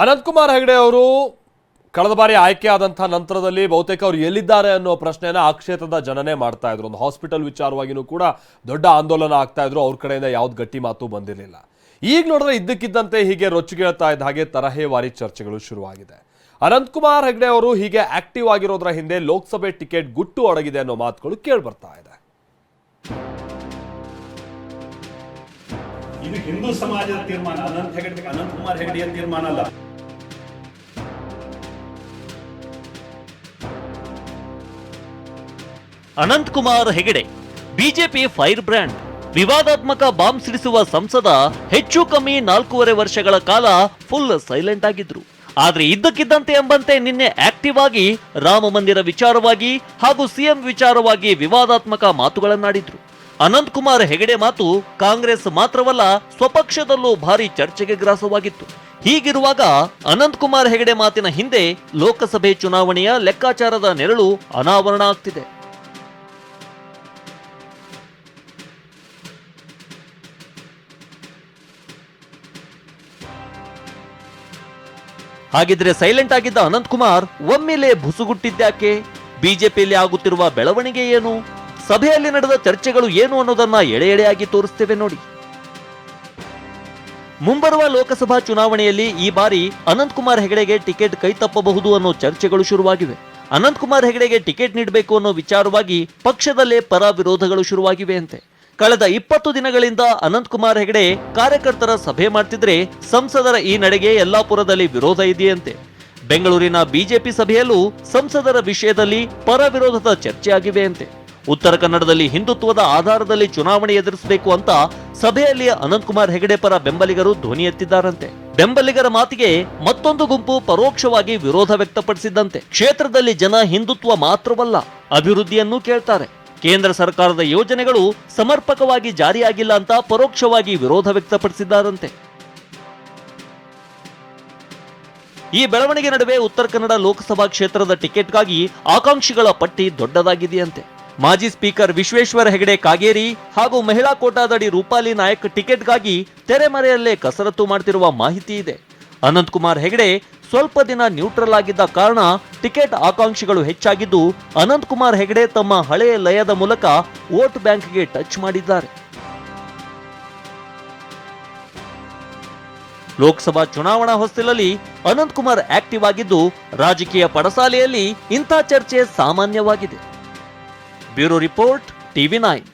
ಅನಂತಕುಮಾರ್ ಹೆಗಡೆ ಅವರು ಕಳೆದ ಬಾರಿ ಆಯ್ಕೆ ಆದಂತಹ ನಂತರದಲ್ಲಿ ಬಹುತೇಕ ಅವರು ಎಲ್ಲಿದ್ದಾರೆ ಅನ್ನೋ ಪ್ರಶ್ನೆಯನ್ನ ಆ ಕ್ಷೇತ್ರದ ಜನನೇ ಮಾಡ್ತಾ ಇದ್ರು. ಒಂದು ಹಾಸ್ಪಿಟಲ್ ವಿಚಾರವಾಗಿಯೂ ಕೂಡ ದೊಡ್ಡ ಆಂದೋಲನ ಆಗ್ತಾ ಇದ್ರು. ಅವ್ರ ಕಡೆಯಿಂದ ಯಾವ್ದು ಗಟ್ಟಿ ಮಾತು ಬಂದಿರಲಿಲ್ಲ. ಈಗ ನೋಡಿದ್ರೆ ಇದ್ದಕ್ಕಿದ್ದಂತೆ ಹೀಗೆ ರೊಚ್ಚಿಗೇಳ್ತಾ ಇದ್ದ ಹಾಗೆ ತರಹೇವಾರಿ ಚರ್ಚೆಗಳು ಶುರುವಾಗಿದೆ. ಅನಂತಕುಮಾರ್ ಹೆಗಡೆ ಅವರು ಹೀಗೆ ಆಕ್ಟಿವ್ ಆಗಿರೋದ್ರ ಹಿಂದೆ ಲೋಕಸಭೆ ಟಿಕೆಟ್ ಗುಟ್ಟು ಅಡಗಿದೆ ಅನ್ನೋ ಮಾತುಗಳು ಕೇಳಿ ಬರ್ತಾ ಇದೆ. ಇದು ಹಿಂದೂ ಸಮಾಜದ ತೀರ್ಮಾನ, ಅನಂತ ಹೆಗಡೆ, ಅನಂತ್ ಕುಮಾರ್ ಹೆಗಡೆಯ ತೀರ್ಮಾನ ಅಲ್ಲ. Ananth Kumar Hegde, BJP fire brand ವಿವಾದಾತ್ಮಕ ಬಾಂಬ್ ಸಿಡಿಸುವ ಸಂಸದ ಹೆಚ್ಚು ಕಮ್ಮಿ ನಾಲ್ಕೂವರೆ ವರ್ಷಗಳ ಕಾಲ ಫುಲ್ ಸೈಲೆಂಟ್ ಆಗಿದ್ರು. ಆದ್ರೆ ಇದ್ದಕ್ಕಿದ್ದಂತೆ ಎಂಬಂತೆ ನಿನ್ನೆ ಆಕ್ಟಿವ್ ಆಗಿ ರಾಮ ಮಂದಿರ ವಿಚಾರವಾಗಿ ಹಾಗೂ ಸಿಎಂ ವಿಚಾರವಾಗಿ ವಿವಾದಾತ್ಮಕ ಮಾತುಗಳನ್ನಾಡಿದ್ರು. ಅನಂತ್ ಕುಮಾರ್ ಹೆಗಡೆ ಮಾತು ಕಾಂಗ್ರೆಸ್ ಮಾತ್ರವಲ್ಲ ಸ್ವಪಕ್ಷದಲ್ಲೂ ಭಾರಿ ಚರ್ಚೆಗೆ ಗ್ರಾಸವಾಗಿತ್ತು. ಹೀಗಿರುವಾಗ ಅನಂತ್ ಕುಮಾರ್ ಹೆಗಡೆ ಮಾತಿನ ಹಿಂದೆ ಲೋಕಸಭೆ ಚುನಾವಣೆಯ ಲೆಕ್ಕಾಚಾರದ ನೆರಳು ಅನಾವರಣ ಆಗ್ತಿದೆ. ಹಾಗಿದ್ರೆ ಸೈಲೆಂಟ್ ಆಗಿದ್ದ ಅನಂತ್ ಕುಮಾರ್ ಒಮ್ಮೆಲೆ ಬುಸುಗುಟ್ಟಿದ್ಯಾಕೆ ಬಿಜೆಪಿಯಲ್ಲಿ ಆಗುತ್ತಿರುವ ಬೆಳವಣಿಗೆ ಏನು? ಸಭೆಯಲ್ಲಿ ನಡೆದ ಚರ್ಚೆಗಳು ಏನು ಅನ್ನೋದನ್ನ ಎಳೆ ಎಳೆಯಾಗಿ ತೋರಿಸ್ತೇವೆ ನೋಡಿ. ಮುಂಬರುವ ಲೋಕಸಭಾ ಚುನಾವಣೆಯಲ್ಲಿ ಈ ಬಾರಿ ಅನಂತಕುಮಾರ್ ಹೆಗಡೆಗೆ ಟಿಕೆಟ್ ಕೈ ತಪ್ಪಬಹುದು ಅನ್ನೋ ಚರ್ಚೆಗಳು ಶುರುವಾಗಿವೆ. ಅನಂತಕುಮಾರ್ ಹೆಗಡೆಗೆ ಟಿಕೆಟ್ ನೀಡಬೇಕು ಅನ್ನೋ ವಿಚಾರವಾಗಿ ಪಕ್ಷದಲ್ಲೇ ಪರ ವಿರೋಧಗಳು ಶುರುವಾಗಿವೆ ಅಂತೆ. ಕಳೆದ ಇಪ್ಪತ್ತು ದಿನಗಳಿಂದ ಅನಂತಕುಮಾರ್ ಹೆಗಡೆ ಕಾರ್ಯಕರ್ತರ ಸಭೆ ಮಾಡ್ತಿದ್ರೆ ಸಂಸದರ ಈ ನಡೆಗೆ ಯಲ್ಲಾಪುರದಲ್ಲಿ ವಿರೋಧ ಇದೆಯಂತೆ. ಬೆಂಗಳೂರಿನ ಬಿಜೆಪಿ ಸಭೆಯಲ್ಲೂ ಸಂಸದರ ವಿಷಯದಲ್ಲಿ ಪರ ವಿರೋಧದ ಚರ್ಚೆಯಾಗಿವೆಯಂತೆ ಉತ್ತರ ಕನ್ನಡದಲ್ಲಿ ಹಿಂದುತ್ವದ ಆಧಾರದಲ್ಲಿ ಚುನಾವಣೆ ಎದುರಿಸಬೇಕು ಅಂತ ಸಭೆಯಲ್ಲಿ ಅನಂತ್ ಕುಮಾರ್ ಹೆಗಡೆ ಪರ ಬೆಂಬಲಿಗರು ಧ್ವನಿ ಎತ್ತಿದ್ದಾರಂತೆ. ಬೆಂಬಲಿಗರ ಮಾತಿಗೆ ಮತ್ತೊಂದು ಗುಂಪು ಪರೋಕ್ಷವಾಗಿ ವಿರೋಧ ವ್ಯಕ್ತಪಡಿಸಿದ್ದಂತೆ. ಕ್ಷೇತ್ರದಲ್ಲಿ ಜನ ಹಿಂದುತ್ವ ಮಾತ್ರವಲ್ಲ, ಅಭಿವೃದ್ಧಿಯನ್ನು ಕೇಳ್ತಾರೆ. ಕೇಂದ್ರ ಸರ್ಕಾರದ ಯೋಜನೆಗಳು ಸಮರ್ಪಕವಾಗಿ ಜಾರಿಯಾಗಿಲ್ಲ ಅಂತ ಪರೋಕ್ಷವಾಗಿ ವಿರೋಧ ವ್ಯಕ್ತಪಡಿಸಿದ್ದಾರಂತೆ. ಈ ಬೆಳವಣಿಗೆ ನಡುವೆ ಉತ್ತರ ಕನ್ನಡ ಲೋಕಸಭಾ ಕ್ಷೇತ್ರದ ಟಿಕೆಟ್ಗಾಗಿ ಆಕಾಂಕ್ಷಿಗಳ ಪಟ್ಟಿ ದೊಡ್ಡದಾಗಿದೆಯಂತೆ. ಮಾಜಿ ಸ್ಪೀಕರ್ ವಿಶ್ವೇಶ್ವರ ಹೆಗಡೆ ಕಾಗೇರಿ ಹಾಗೂ ಮಹಿಳಾ ಕೋಟಾದಡಿ ರೂಪಾಲಿ ನಾಯಕ್ ಟಿಕೆಟ್ಗಾಗಿ ತೆರೆಮರೆಯಲ್ಲೇ ಕಸರತ್ತು ಮಾಡ್ತಿರುವ ಮಾಹಿತಿ ಇದೆ. ಅನಂತಕುಮಾರ್ ಹೆಗಡೆ ಸ್ವಲ್ಪ ದಿನ ನ್ಯೂಟ್ರಲ್ ಆಗಿದ್ದ ಕಾರಣ ಟಿಕೆಟ್ ಆಕಾಂಕ್ಷಿಗಳು ಹೆಚ್ಚಾಗಿದ್ದು ಅನಂತಕುಮಾರ್ ಹೆಗಡೆ ತಮ್ಮ ಹಳೆಯ ಲಯದ ಮೂಲಕ ವೋಟ್ ಬ್ಯಾಂಕ್ಗೆ ಟಚ್ ಮಾಡಿದ್ದಾರೆ. ಲೋಕಸಭಾ ಚುನಾವಣಾ ಹೊಸ್ತಿಲಲ್ಲಿ ಅನಂತಕುಮಾರ್ ಆಕ್ಟಿವ್ ಆಗಿದ್ದು ರಾಜಕೀಯ ಪಡಸಾಲೆಯಲ್ಲಿ ಇಂಥ ಚರ್ಚೆ ಸಾಮಾನ್ಯವಾಗಿದೆ. Bureau Report, TV9.